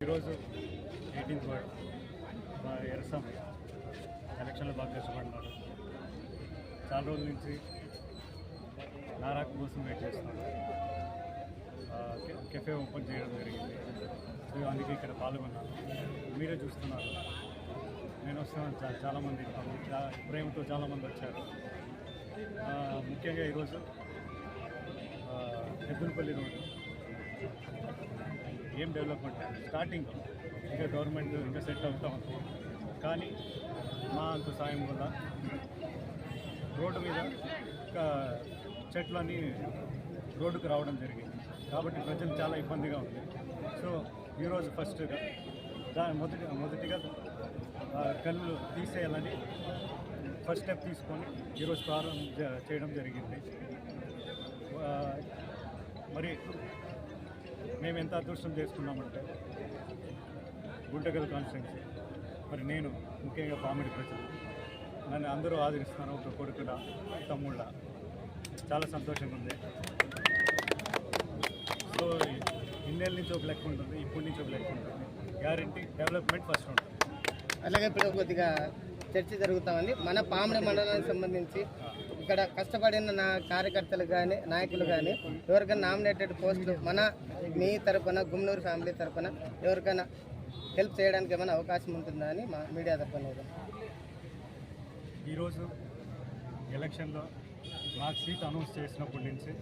ఈరోజు eighteenth ward మా ఎరసం ఎలక్షన్లో బాగా కష్టపడినారు చాలా రోజుల నుంచి క్లాక్ కోసం వెయిట్ చేస్తున్నారు. కెఫే ఓపెన్ చేయడం జరిగింది. సో అందుకే ఇక్కడ పాల్గొన్నాను. మీరే చూస్తున్నారు. నేను వస్తున్నాను. చాలామంది ప్రేమతో చాలామంది వచ్చారు. ముఖ్యంగా ఈరోజు ఆ, ఎద్దులపల్లి రోడ్డు. ఏం డెవలప్మెంట్? స్టార్టింగ్ ఇంకా గవర్నమెంట్ ఇంకా సెట్ అవుతాం కానీ మా అంత సాయం వల్ల రోడ్డు మీద ఇంకా చెట్లన్నీ రోడ్డుకు రావడం జరిగింది. కాబట్టి ప్రజలు చాలా ఇబ్బందిగా ఉంది. సో ఈరోజు ఫస్ట్గా దాని మొదటి మొదటిగా కళ్ళు తీసేయాలని ఫస్ట్ స్టెప్ తీసుకొని ఈరోజు ప్రారంభం చేయడం జరిగింది. మరి మేము ఎంత అదృష్టం చేసుకున్నామంటే గుంటగల్ కాన్స్టిట్యున్సీ. మరి నేను ముఖ్యంగా పామిడి ప్రజలు. నన్ను అందరూ ఆదరిస్తాను ఒక కొడుకుడ తమ్ముళ్ళ. చాలా సంతోషంగా ఉంది సో ఇన్నేళ్ళ నుంచి ఒక లెక్క ఉంటుంది ఇప్పటి నుంచి ఒక లెక్క ఉంటుంది. గ్యారంటీ డెవలప్మెంట్ ఫస్ట్ ఉంటుంది. అలాగే ఇప్పుడు కొద్దిగా చర్చ జరుగుతామండి. మన పామిడి మండలానికి సంబంధించి ఇక్కడ కష్టపడిన నా కార్యకర్తలు కానీ నాయకులు కానీ ఎవరికైనా నామినేటెడ్ పోస్టులు మన మీ తరపున గుమ్నూరు ఫ్యామిలీ తరపున ఎవరికైనా హెల్ప్ చేయడానికి ఏమైనా అవకాశం ఉంటుందా అని మా మీడియా అడుగుతాం. ఈరోజు ఎలక్షన్లో నాకు సీట్ అనౌన్స్ చేసినప్పటి నుంచి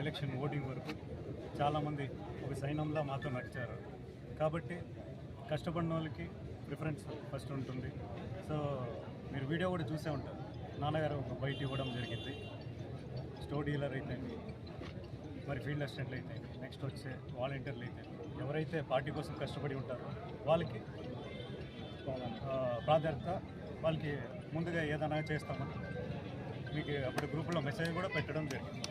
ఎలక్షన్ ఓటింగ్ వరకు చాలామంది ఒక సైన్యంలా మాతో నడిచారు. కాబట్టి కష్టపడిన వాళ్ళకి ప్రిఫరెన్స్ ఫస్ట్ ఉంటుంది. సో మీరు వీడియో కూడా చూసే ఉంటారు. నాన్నగారు ఒక బయట ఇవ్వడం జరిగింది. స్టో డీలర్ అయితే మరి ఫీల్డ్ అసిస్టెంట్లు అయితే నెక్స్ట్ వచ్చే వాలంటీర్లు అయితే ఎవరైతే పార్టీ కోసం కష్టపడి ఉంటారో వాళ్ళకి ప్రాధాన్యత వాళ్ళకి ముందుగా ఏదైనా చేస్తామని మీకు అప్పుడు గ్రూప్లో మెసేజ్ కూడా పెట్టడం జరిగింది.